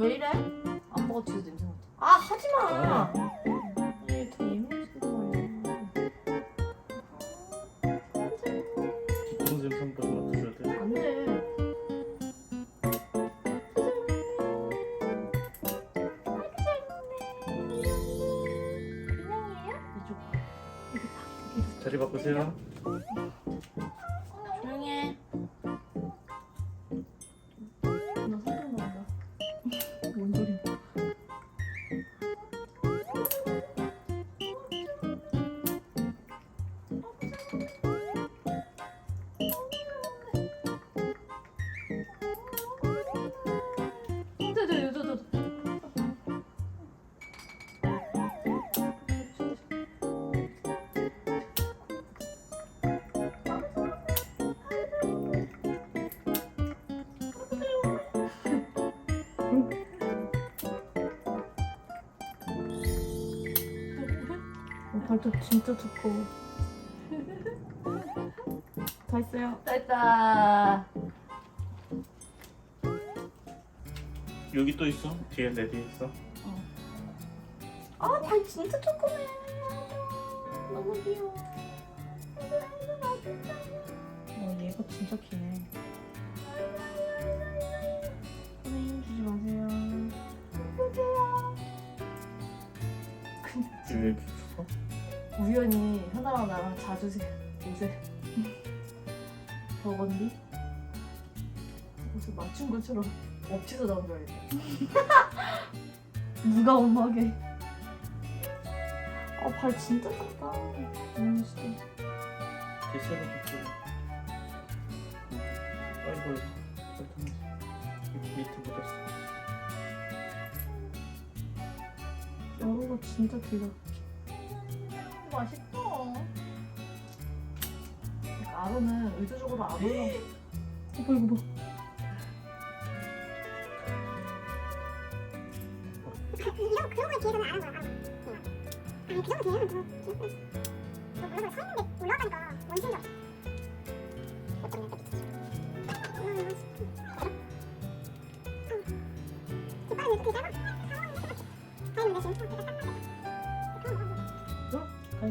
왜 이래? 안 먹어 뒤에서 냄새 맡아. 아 하지 마. 얘더 예민해지는 무슨 냄새인가 맡아줘야 돼. 안 돼. 이쪽. 자리 바꾸세요. 발톱 진짜 두꺼워. 다 했어요. 됐다. 여기 또 있어. 뒤에 내 뒤에 있어. 아, 발 진짜 조그매. 너무 귀여워. 어, 얘가 진짜 기네. 힘 주지 마세요. 근데 지금? 우연히 현아랑 나랑 자주 세- 옷을 버건디 옷을 맞춘 것처럼 엎치서 나온 줄 알겠다. 누가 엄마게? 아, 발 진짜 작다. 너무 멋있다. 기세가 좋지. 아이고, 설탕. 밑에 묻었어. 여우가 진짜 길어. 맛있다. 아로는 의도적으로 안 올라. 이거 이거 봐. 이런 그런 거에 대해서는 아는 거야. 아니 그 정도 되면 뭐너 물어보러 서 있는데 올라가니까 때리지? 뒷발은 이렇게 짧아? 다행히 내 지금 딱 딱. 맛있어. 아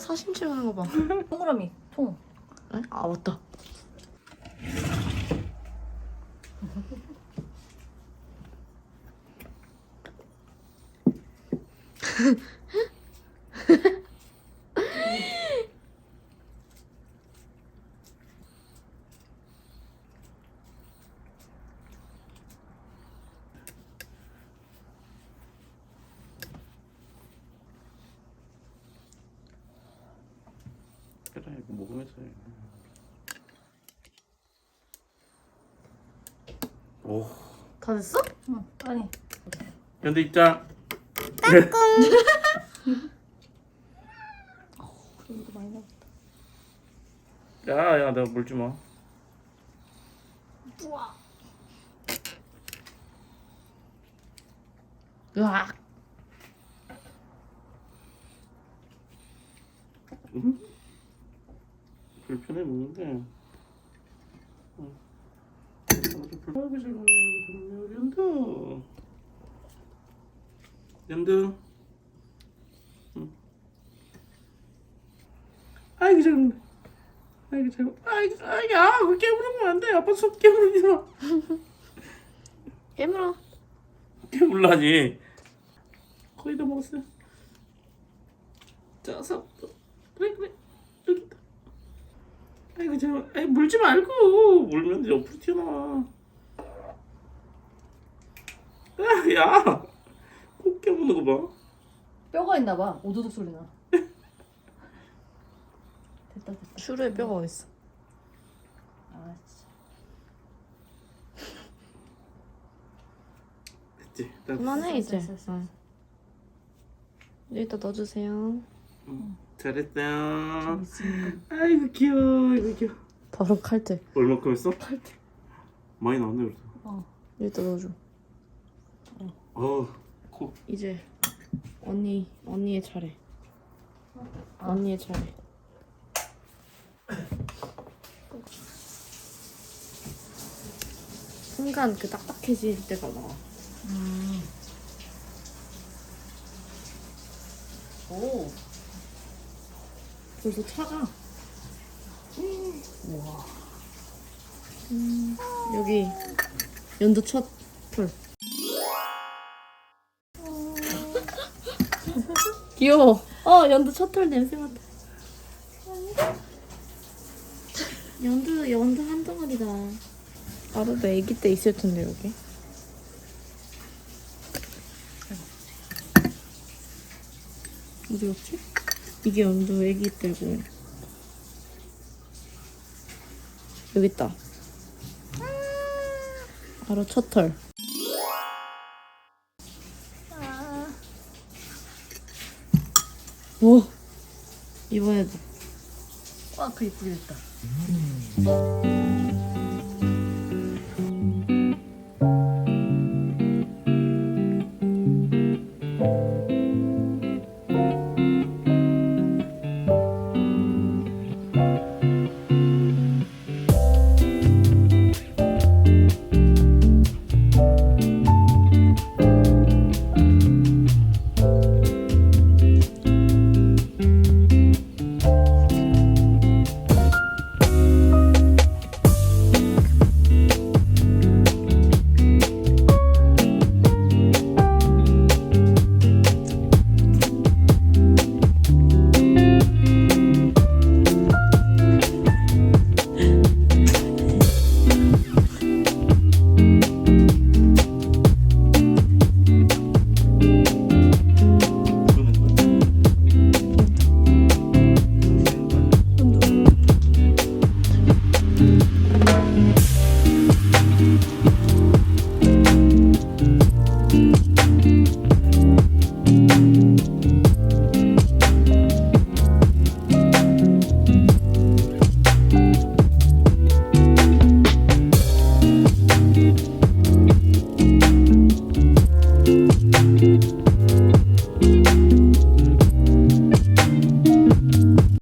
사심 채우는 거 봐. 동그라미, 통. 에? 아 맞다. 먹으면서 해. 오. 다 됐어? 응, 아니. 현대 입장. 많이 나왔다. 야, 야, 내가 물지 마. 우와. 으악. 응? 불편해 먹는데. 응. 아주 불- 아이고 잘 먹네, 아이고 잘 먹네, 우리 연두. 연두. 응. 아이고 잘. 아이고 잘 먹. 아이고, 아, 야, 그거 깨물으면 안 돼. 아빠 손 깨물지 마. 깨물어. 깨물라니. 거의 다 먹었어요. 자, 사. 그래 그래. 여기 있다. 아이고 잘. 아이 물지 말고 물면 옆으로 튀어나와. 아, 야, 꼭 깨무는 거 봐. 뼈가 있나 봐. 오도독 소리 나. 됐다 됐다. 슈르의 뼈가 어딨어? 아 진짜. 됐지. 나 그만해 이제. 됐어, 됐어, 응. 여기다 넣어주세요. 잘했다. 아이고 귀여워. 아이고 귀여워. 바로 칼퇴. 얼마큼 했어? 칼퇴. 많이 나왔네 그래도. 어. 일단 넣어줘. 어. 코. 이제 언니 언니의 차례. 언니의 차례. 순간 그 딱딱해질 때가 나. 음. 오. 벌써 차가. 우와. 음, 여기 연두 첫 털. 귀여워. 어, 연두 첫털 냄새 맡아. 연두, 연두 한 덩어리다. 나도 애기 때 있을 텐데, 여기. 어디 갔지? 이게 연두 애기 때고. 여기 있다. 바로 첫 털. 오 이번에도 와, 그 이쁘게 됐다.